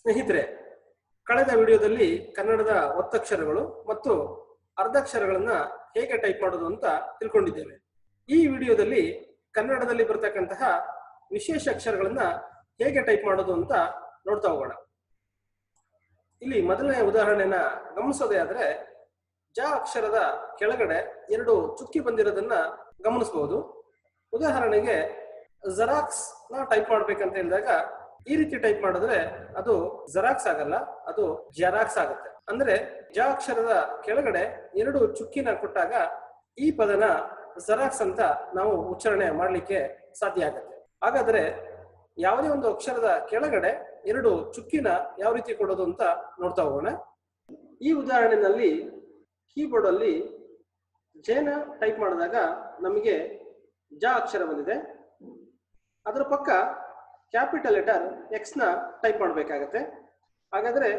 ಸ್ನೇಹಿತರೆ, ಕಳೆದ ವಿಡಿಯೋದಲ್ಲಿ ಕನ್ನಡದ ಒತ್ತಕ್ಷರಗಳು ಮತ್ತು ಅರ್ಧಕ್ಷರಗಳನ್ನ ಹೇಗೆ ಟೈಪ್ ಮಾಡೋದು ಅಂತ ತಿಳ್ಕೊಂಡಿದ್ದೇವೆ. ಈ ವಿಡಿಯೋದಲ್ಲಿ ಕನ್ನಡದಲ್ಲಿ ಬರ್ತಕ್ಕಂತಹ ವಿಶೇಷ ಅಕ್ಷರಗಳನ್ನ ಹೇಗೆ ಟೈಪ್ ಮಾಡೋದು ಅಂತ ನೋಡ್ತಾ ಹೋಗೋಣ. ಇಲ್ಲಿ ಮೊದಲನೇ ಉದಾಹರಣೆನ ಗಮನಿಸೋದೇ ಆದ್ರೆ, ಜ ಅಕ್ಷರದ ಕೆಳಗಡೆ ಎರಡು ಚುಕ್ಕಿ ಬಂದಿರೋದನ್ನ ಗಮನಿಸಬಹುದು ಉದಾಹರಣೆಗೆ ಜರಾಕ್ಸ್ನ ಟೈಪ್ ಮಾಡ್ಬೇಕಂತ ಹೇಳಿದಾಗ ಈ ರೀತಿ ಟೈಪ್ ಮಾಡಿದ್ರೆ ಅದು ಜೆರಾಕ್ಸ್ ಆಗಲ್ಲ, ಅದು ಜೆರಾಕ್ಸ್ ಆಗುತ್ತೆ. ಅಂದ್ರೆ ಜ ಅಕ್ಷರದ ಕೆಳಗಡೆ ಎರಡು ಚುಕ್ಕಿನ ಕೊಟ್ಟಾಗ ಈ ಪದನ ಜೆರಾಕ್ಸ್ ಅಂತ ನಾವು ಉಚ್ಚಾರಣೆ ಮಾಡಲಿಕ್ಕೆ ಸಾಧ್ಯ ಆಗುತ್ತೆ. ಹಾಗಾದ್ರೆ ಯಾವುದೇ ಒಂದು ಅಕ್ಷರದ ಕೆಳಗಡೆ ಎರಡು ಚುಕ್ಕಿನ ಯಾವ ರೀತಿ ಕೊಡೋದು ಅಂತ ನೋಡ್ತಾ ಹೋಗೋಣ. ಈ ಉದಾಹರಣೆಯಲ್ಲಿ ಕೀಬೋರ್ಡ್ ಅಲ್ಲಿ ಜೇನ ಟೈಪ್ ಮಾಡಿದಾಗ ನಮಗೆ ಜ ಅಕ್ಷರ ಬಂದಿದೆ. ಅದರ ಪಕ್ಕ ಕ್ಯಾಪಿಟಲ್ ಲೆಟರ್ ಎಕ್ಸ್ನ ಟೈಪ್ ಮಾಡಬೇಕಾಗತ್ತೆ. ಹಾಗಾದ್ರೆ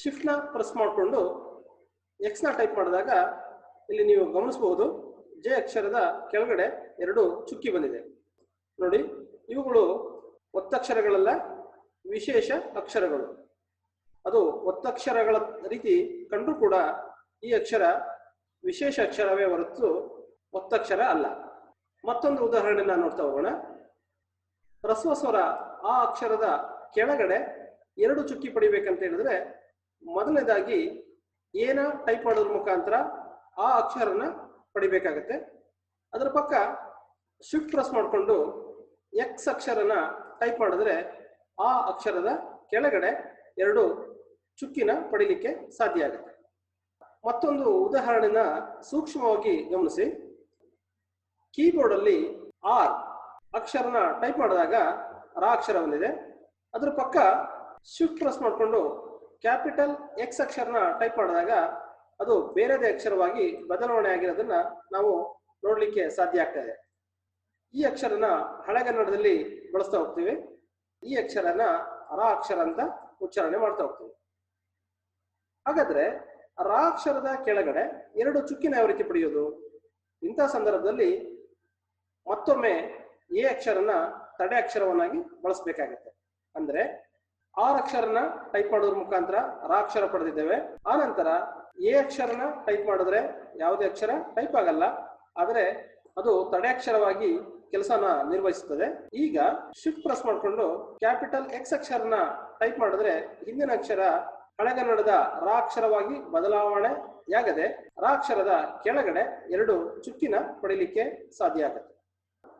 ಶಿಫ್ಟ್ನ ಪ್ರೆಸ್ ಮಾಡಿಕೊಂಡು ಎಕ್ಸ್ನ ಟೈಪ್ ಮಾಡಿದಾಗ ಇಲ್ಲಿ ನೀವು ಗಮನಿಸಬಹುದು ಜೆ ಅಕ್ಷರದ ಕೆಳಗಡೆ ಎರಡು ಚುಕ್ಕಿ ಬಂದಿದೆ. ನೋಡಿ, ಇವುಗಳು ಒತ್ತಕ್ಷರಗಳಲ್ಲ, ವಿಶೇಷ ಅಕ್ಷರಗಳು. ಅದು ಒತ್ತಕ್ಷರಗಳ ರೀತಿ ಕಂಡರೂ ಕೂಡ ಈ ಅಕ್ಷರ ವಿಶೇಷ ಅಕ್ಷರವೇ ಹೊರತು ಒತ್ತಕ್ಷರ ಅಲ್ಲ. ಮತ್ತೊಂದು ಉದಾಹರಣೆನ ನೋಡ್ತಾ ಹೋಗೋಣ. ಹ್ರಸ್ವ ಸ್ವರ ಆ ಅಕ್ಷರದ ಕೆಳಗಡೆ ಎರಡು ಚುಕ್ಕಿ ಪಡಿಬೇಕಂತ ಹೇಳಿದ್ರೆ ಮೊದಲನೇದಾಗಿ ಏನ ಟೈಪ್ ಮಾಡೋದ್ರ ಮುಖಾಂತರ ಆ ಅಕ್ಷರನ ಪಡಿಬೇಕಾಗತ್ತೆ. ಅದರ ಪಕ್ಕ ಶಿಫ್ಟ್ ಪ್ರೆಸ್ ಮಾಡಿಕೊಂಡು ಎಕ್ಸ್ ಅಕ್ಷರನ ಟೈಪ್ ಮಾಡಿದ್ರೆ ಆ ಅಕ್ಷರದ ಕೆಳಗಡೆ ಎರಡು ಚುಕ್ಕಿನ ಪಡಿಲಿಕ್ಕೆ ಸಾಧ್ಯ ಆಗುತ್ತೆ. ಮತ್ತೊಂದು ಉದಾಹರಣೆನ ಸೂಕ್ಷ್ಮವಾಗಿ ಗಮನಿಸಿ. ಕೀಬೋರ್ಡಲ್ಲಿ ಆರ್ ಅಕ್ಷರನ ಟೈಪ್ ಮಾಡಿದಾಗ ರಾ ಅಕ್ಷರ ಬಂದಿದೆ ಅದ್ರ ಪಕ್ಕ ಶಿಫ್ಟ್ ಪ್ರೆಸ್ ಮಾಡಿಕೊಂಡು ಕ್ಯಾಪಿಟಲ್ ಎಕ್ಸ್ ಅಕ್ಷರನ ಟೈಪ್ ಮಾಡಿದಾಗ ಅದು ಬೇರೆದೇ ಅಕ್ಷರವಾಗಿ ಬದಲಾವಣೆ ಆಗಿರೋದನ್ನ ನಾವು ನೋಡ್ಲಿಕ್ಕೆ ಸಾಧ್ಯ ಆಗ್ತಾ ಈ ಅಕ್ಷರನ ಹಳೆಗನ್ನಡದಲ್ಲಿ ಬಳಸ್ತಾ ಹೋಗ್ತೀವಿ. ಈ ಅಕ್ಷರನ ರಾ ಅಕ್ಷರ ಅಂತ ಉಚ್ಚಾರಣೆ ಮಾಡ್ತಾ ಹೋಗ್ತೀವಿ. ಹಾಗಾದ್ರೆ ರಾ ಅಕ್ಷರದ ಕೆಳಗಡೆ ಎರಡು ಚುಕ್ಕಿನ ಯಾವ ರೀತಿ ಪಡೆಯೋದು? ಇಂಥ ಸಂದರ್ಭದಲ್ಲಿ ಮತ್ತೊಮ್ಮೆ ಎ ಅಕ್ಷರನ ತಡೆ ಅಕ್ಷರವನ್ನಾಗಿ ಬಳಸಬೇಕಾಗುತ್ತೆ. ಅಂದ್ರೆ ಆರ್ ಅಕ್ಷರನ ಟೈಪ್ ಮಾಡೋದ್ರ ಮುಖಾಂತರ ರಾ ಅಕ್ಷರ ಪಡೆದಿದ್ದೇವೆ. ಆ ನಂತರ ಎ ಅಕ್ಷರನ ಟೈಪ್ ಮಾಡಿದ್ರೆ ಯಾವುದೇ ಅಕ್ಷರ ಟೈಪ್ ಆಗಲ್ಲ. ಆದರೆ ಅದು ತಡೆ ಅಕ್ಷರವಾಗಿ ಕೆಲಸನ ನಿರ್ವಹಿಸುತ್ತದೆ. ಈಗ ಶಿಫ್ಟ್ ಪ್ರೆಸ್ ಮಾಡಿಕೊಂಡು ಕ್ಯಾಪಿಟಲ್ ಎಕ್ಸ್ ಅಕ್ಷರನ ಟೈಪ್ ಮಾಡಿದ್ರೆ ಹಿಂದಿನ ಅಕ್ಷರ ಹಳೆಗನ್ನಡದ ರಾ ಅಕ್ಷರವಾಗಿ ಬದಲಾವಣೆಯಾಗದೆ ರಾ ಅಕ್ಷರದ ಕೆಳಗಡೆ ಎರಡು ಚುಕ್ಕಿನ ಪಡಿಲಿಕ್ಕೆ ಸಾಧ್ಯ ಆಗುತ್ತೆ.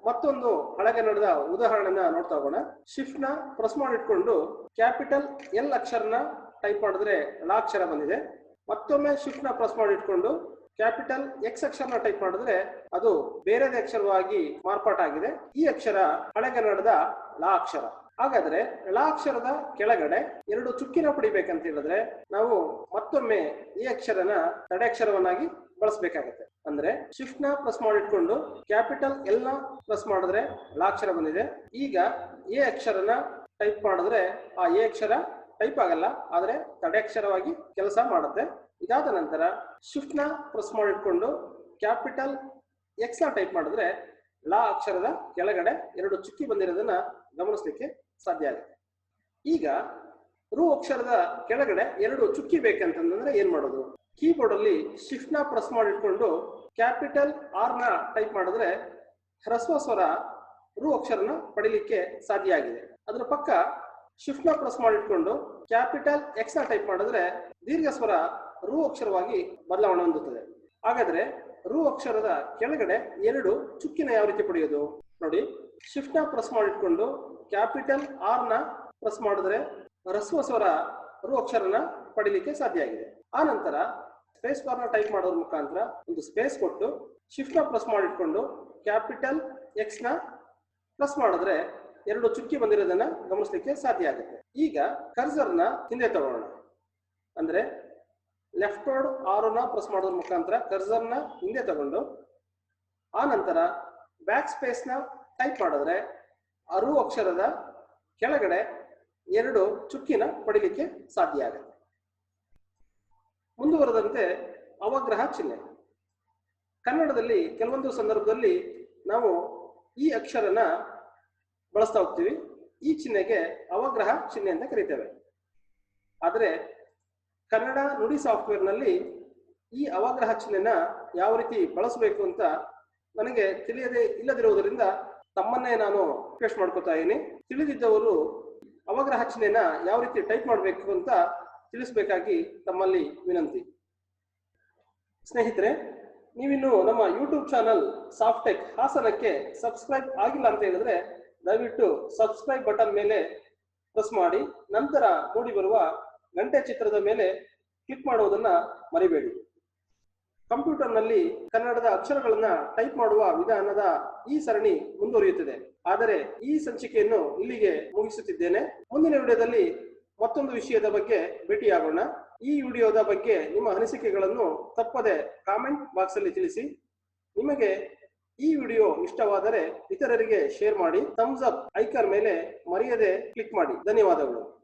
ಮತ್ತೊಂದು ಹಳೆಗನ್ನಡದ ಉದಾಹರಣೆನ ನೋಡ್ತಾ ಹೋಗೋಣ. ಶಿಫ್ಟ್ನ ಪ್ರೆಸ್ ಮಾಡಿಟ್ಕೊಂಡು ಕ್ಯಾಪಿಟಲ್ ಎಲ್ ಅಕ್ಷರನ ಟೈಪ್ ಮಾಡಿದ್ರೆ ಳ ಅಕ್ಷರ ಬಂದಿದೆ. ಮತ್ತೊಮ್ಮೆ ಶಿಫ್ಟ್ನ ಪ್ರೆಸ್ ಮಾಡಿಟ್ಕೊಂಡು ಕ್ಯಾಪಿಟಲ್ ಎಕ್ಸ್ ಅಕ್ಷರನ ಟೈಪ್ ಮಾಡಿದ್ರೆ ಅದು ಬೇರೆದೇ ಅಕ್ಷರವಾಗಿ ಮಾರ್ಪಾಟಾಗಿದೆ ಈ ಅಕ್ಷರ ಹಳೆಗನ್ನಡದ ಲಾ ಅಕ್ಷರ. ಹಾಗಾದ್ರೆ ಳ ಅಕ್ಷರದ ಕೆಳಗಡೆ ಎರಡು ಚುಕ್ಕಿನ ಪಡಿಬೇಕಂತ ಹೇಳಿದ್ರೆ ನಾವು ಮತ್ತೊಮ್ಮೆ ಈ ಅಕ್ಷರನ ತಡೆ ಅಕ್ಷರವನ್ನಾಗಿ ಬಳಸಬೇಕಾಗತ್ತೆ. ಅಂದ್ರೆ ಶಿಫ್ಟ್ನ ಪ್ಲಸ್ ಮಾಡಿಟ್ಕೊಂಡು ಕ್ಯಾಪಿಟಲ್ ಎಲ್ನ ಪ್ಲಸ್ ಮಾಡಿದ್ರೆ ಅಕ್ಷರ ಬಂದಿದೆ. ಈಗ ಎ ಅಕ್ಷರನ ಟೈಪ್ ಮಾಡಿದ್ರೆ ಆ ಎ ಅಕ್ಷರ ಟೈಪ್ ಆಗಲ್ಲ, ಆದ್ರೆ ತಡೆ ಅಕ್ಷರವಾಗಿ ಕೆಲಸ ಮಾಡುತ್ತೆ. ಇದಾದ ನಂತರ ಶಿಫ್ಟ್ನ ಪ್ರೆಸ್ ಮಾಡಿಟ್ಕೊಂಡು ಕ್ಯಾಪಿಟಲ್ ಎಕ್ಸ್ನ ಟೈಪ್ ಮಾಡಿದ್ರೆ ಲಾ ಅಕ್ಷರದ ಕೆಳಗಡೆ ಎರಡು ಚುಕ್ಕಿ ಬಂದಿರೋದನ್ನ ಗಮನಿಸಲಿಕ್ಕೆ ಸಾಧ್ಯ ಆಗುತ್ತೆ. ಈಗ ರು ಅಕ್ಷರದ ಕೆಳಗಡೆ ಎರಡು ಚುಕ್ಕಿ ಬೇಕಂತಂದ್ರೆ ಏನ್ ಮಾಡೋದು? ಕೀಬೋರ್ಡ್ ಅಲ್ಲಿ ಶಿಫ್ಟ್ನ ಪ್ರೆಸ್ ಮಾಡಿಟ್ಕೊಂಡು ಕ್ಯಾಪಿಟಲ್ ಆರ್ನ ಟೈಪ್ ಮಾಡಿದ್ರೆ ಹ್ರಸ್ವ ಸ್ವರ ರು ಅಕ್ಷರನ ಪಡಿಲಿಕ್ಕೆ ಸಾಧ್ಯ ಆಗಿದೆ. ಅದರ ಪಕ್ಕ ಶಿಫ್ಟ್ನ ಪ್ರೆಸ್ ಮಾಡಿಟ್ಕೊಂಡು ಕ್ಯಾಪಿಟಲ್ ಎಕ್ಸ್ನ ಟೈಪ್ ಮಾಡಿದ್ರೆ ದೀರ್ಘ ಸ್ವರ ರು ಅಕ್ಷರವಾಗಿ ಬದಲಾವಣೆ ಹೊಂದುತ್ತದೆ. ಹಾಗಾದ್ರೆ ರು ಅಕ್ಷರದ ಕೆಳಗಡೆ ಎರಡು ಚುಕ್ಕಿನ ಯಾವ ರೀತಿ ಪಡೆಯೋದು? ನೋಡಿ ಶಿಫ್ಟ್ನ ಪ್ರೆಸ್ ಮಾಡಿಟ್ಕೊಂಡು ಕ್ಯಾಪಿಟಲ್ ಆರ್ನ ಪ್ರೆಸ್ ಮಾಡಿದ್ರೆ ಹ್ರಸ್ವ ಸ್ವರ ರು ಅಕ್ಷರನ ಪಡಿಲಿಕ್ಕೆ ಸಾಧ್ಯ ಆಗಿದೆ. ಆ ನಂತರ ಸ್ಪೇಸ್ ಬಾರ್ನ ಟೈಪ್ ಮಾಡೋದ್ರ ಮುಖಾಂತರ ಒಂದು ಸ್ಪೇಸ್ ಕೊಟ್ಟು ಶಿಫ್ಟ್ನ ಪ್ರೆಸ್ ಮಾಡಿಟ್ಕೊಂಡು ಕ್ಯಾಪಿಟಲ್ ಎಕ್ಸ್ನ ಪ್ರೆಸ್ ಮಾಡಿದ್ರೆ ಎರಡು ಚುಕ್ಕಿ ಬಂದಿರೋದನ್ನ ಗಮನಿಸಲಿಕ್ಕೆ ಸಾಧ್ಯ ಆಗುತ್ತೆ. ಈಗ ಕರ್ಸರ್ನ ಹಿಂದೆ ತಗೊಳ್ಳೋಣ ಅಂದ್ರೆ ಲೆಫ್ಟ್ ವರ್ಡ್ನ ಪ್ರೆಸ್ ಮಾಡೋದ್ರ ಮುಖಾಂತರ ಕರ್ಸರ್ನ ಹಿಂದೆ ತಗೊಂಡು ಆ ನಂತರ ಬ್ಯಾಕ್ ಸ್ಪೇಸ್ನ ಟೈಪ್ ಮಾಡಿದ್ರೆ ಅರು ಅಕ್ಷರದ ಕೆಳಗಡೆ ಎರಡು ಚುಕ್ಕಿನ ಪಡಿಲಿಕ್ಕೆ ಸಾಧ್ಯ ಆಗುತ್ತೆ. ಮುಂದುವರೆದಂತೆ ಅವಗ್ರಹ ಚಿಹ್ನೆ. ಕನ್ನಡದಲ್ಲಿ ಕೆಲವೊಂದು ಸಂದರ್ಭದಲ್ಲಿ ನಾವು ಈ ಅಕ್ಷರನ ಬಳಸ್ತಾ ಹೋಗ್ತೀವಿ. ಈ ಚಿಹ್ನೆಗೆ ಅವಗ್ರಹ ಚಿಹ್ನೆ ಅಂತ ಕರೀತೇವೆ. ಆದರೆ ಕನ್ನಡ ನುಡಿ ಸಾಫ್ಟ್ವೇರ್ನಲ್ಲಿ ಈ ಅವಗ್ರಹ ಚಿಹ್ನೆನ ಯಾವ ರೀತಿ ಬಳಸಬೇಕು ಅಂತ ನನಗೆ ತಿಳಿಯದೆ ಇಲ್ಲದಿರುವುದರಿಂದ ತಮ್ಮನ್ನೇ ನಾನು ರಿಕ್ವೆಸ್ಟ್ ಮಾಡ್ಕೋತಾ ಇದ್ದೀನಿ. ತಿಳಿದಿದ್ದವರು ಅವಗ್ರಹ ಚಿಹ್ನೆನ ಯಾವ ರೀತಿ ಟೈಪ್ ಮಾಡಬೇಕು ಅಂತ ತಿಳಿಸ್ಬೇಕಾಗಿ ತಮ್ಮಲ್ಲಿ ವಿನಂತಿ. ಸ್ನೇಹಿತರೆ, ನೀವಿನ್ನು ನಮ್ಮ ಯೂಟ್ಯೂಬ್ ಚಾನಲ್ ಸಾಫ್ಟೆಕ್ ಹಾಸನಕ್ಕೆ ಸಬ್ಸ್ಕ್ರೈಬ್ ಆಗಿಲ್ಲ ಅಂತ ಹೇಳಿದ್ರೆ ದಯವಿಟ್ಟು ಸಬ್ಸ್ಕ್ರೈಬ್ ಬಟನ್ ಮೇಲೆ ಪ್ರೆಸ್ ಮಾಡಿ, ನಂತರ ಮೂಡಿ ಬರುವ ಗಂಟೆ ಚಿತ್ರದ ಮೇಲೆ ಕ್ಲಿಕ್ ಮಾಡುವುದನ್ನ ಮರಿಬೇಡಿ. ಕಂಪ್ಯೂಟರ್ನಲ್ಲಿ ಕನ್ನಡದ ಅಕ್ಷರಗಳನ್ನ ಟೈಪ್ ಮಾಡುವ ವಿಧಾನದ ಈ ಸರಣಿ ಮುಂದುವರಿಯುತ್ತದೆ. ಆದರೆ ಈ ಸಂಚಿಕೆಯನ್ನು ಇಲ್ಲಿಗೆ ಮುಗಿಸುತ್ತಿದ್ದೇನೆ. ಮುಂದಿನ ವಿಡಿಯೋದಲ್ಲಿ ಮತ್ತೊಂದು ವಿಷಯದ ಬಗ್ಗೆ ಭೇಟಿಯಾಗೋಣ ಈ ವಿಡಿಯೋದ ಬಗ್ಗೆ ನಿಮ್ಮ ಅನಿಸಿಕೆಗಳನ್ನು ತಪ್ಪದೆ ಕಾಮೆಂಟ್ ಬಾಕ್ಸ್ ಅಲ್ಲಿ ತಿಳಿಸಿ. ನಿಮಗೆ ಈ ವಿಡಿಯೋ ಇಷ್ಟವಾದರೆ ಇತರರಿಗೆ ಶೇರ್ ಮಾಡಿ. ಥಮ್ಸ್ ಅಪ್ ಐಕರ್ ಮೇಲೆ ಮರೆಯದೆ ಕ್ಲಿಕ್ ಮಾಡಿ. ಧನ್ಯವಾದಗಳು.